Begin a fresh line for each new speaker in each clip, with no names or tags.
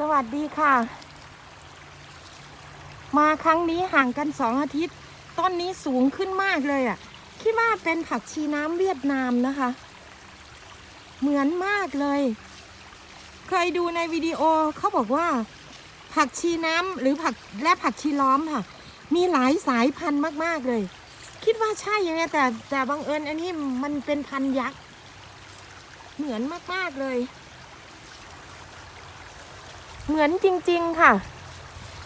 สวัสดีค่ะ มาครั้งนี้ห่างกันสองอาทิตย์ ต้นนี้สูงขึ้นมากเลยอะ่ะ คิดว่าเป็นผักชีน้ำเวียดนามนะคะ เหมือนมากเลย เคยดูในวิดีโอเขาบอกว่า ผักชีน้ำหรือผักและผักชีล้อมค่ะ มีหลายสายพันธุ์มากๆเลย คิดว่าใช่ยังไงแต่แต่บังเอิญอันนี้มันเป็นพันยักษ์ เหมือนมากๆเลย เหมือนจริง ๆ ค่ะ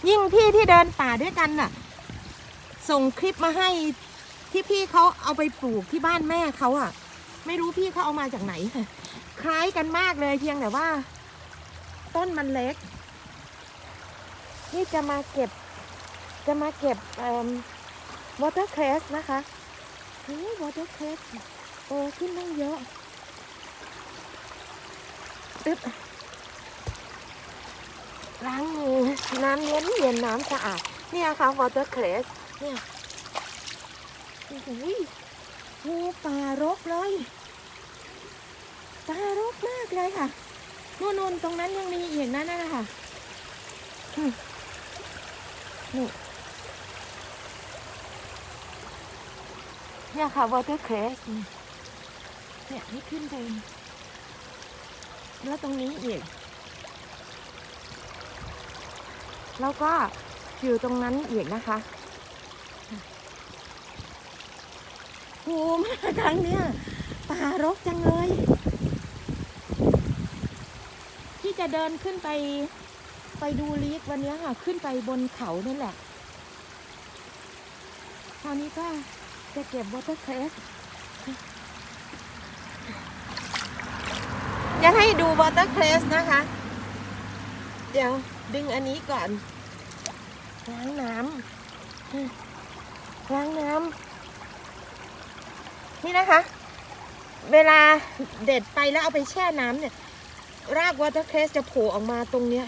ยิ่งพี่ที่เดินป่าด้วยกันน่ะ ส่งคลิปมาให้ที่พี่เขาเอาไปปลูกที่บ้านแม่เขาอะไม่รู้พี่เขาเอามาจากไหนค่ะคล้ายกันมากเลยเพียงแต่ว่า ต้นมันเล็ก นี่จะมาเก็บ จะมาเก็บเอ่อ water cress นะคะนี่ water cress โตขึ้นตั้งเยอะอึ๊บ ล้างมือน้ำเย็นเย็นน้ำสะอาด เนี่ยค่ะ water cress เนี่ยโอ้โหงูป่ารกเลยป่ารกมากเลยค่ะนู่นนตรงนั้นยังมีอีกนะนั่นนะคะนี่เนี่ยค่ะ water cress นี่เนี่ยนี่ขึ้นไปแล้วตรงนี้อีก แล้วก็อยู่ตรงนั้นอีกนะคะโอ้มาครั้งเนี้ยป่ารกจังเลย ที่จะเดินขึ้นไปไปดูลีฟวันนี้ค่ะ ขึ้นไปบนเขานั่แหละคราวนี้ก็จะเก็บวอเตอร์เคสจะให้ดูวอเตอร์เคสนะคะ เดี๋ยว ดึงอันนี้ก่อนล้างน้ำล้างน้ำนี่นะคะ เวลาเด็ดไปแล้วเอาไปแช่น้ำเนี่ย รากวอเตอร์เครสจะโผล่ออกมาตรงเนี้ย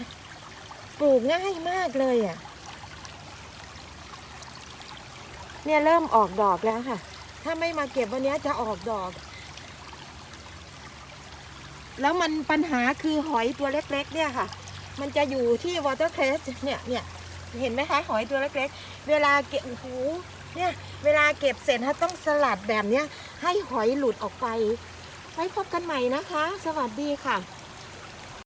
ปลูกง่ายมากเลยอะ่ะ เนี่ยเริ่มออกดอกแล้วค่ะ ถ้าไม่มาเก็บวันนี้จะออกดอก แล้วมันปัญหาคือหอยตัวเล็ก ๆ เนี่ยค่ะ มันจะอยู่ที่วอเตอร์เครสเนี่ยเนี่ยเห็นไหมคะหอยตัวเล็กๆ เวลาเก็บโอ้โหเนี่ยเวลาเก็บเสร็จถ้าต้องสลัดแบบเนี้ยให้หอยหลุดออกไป ไว้พบกันใหม่นะคะ สวัสดีค่ะ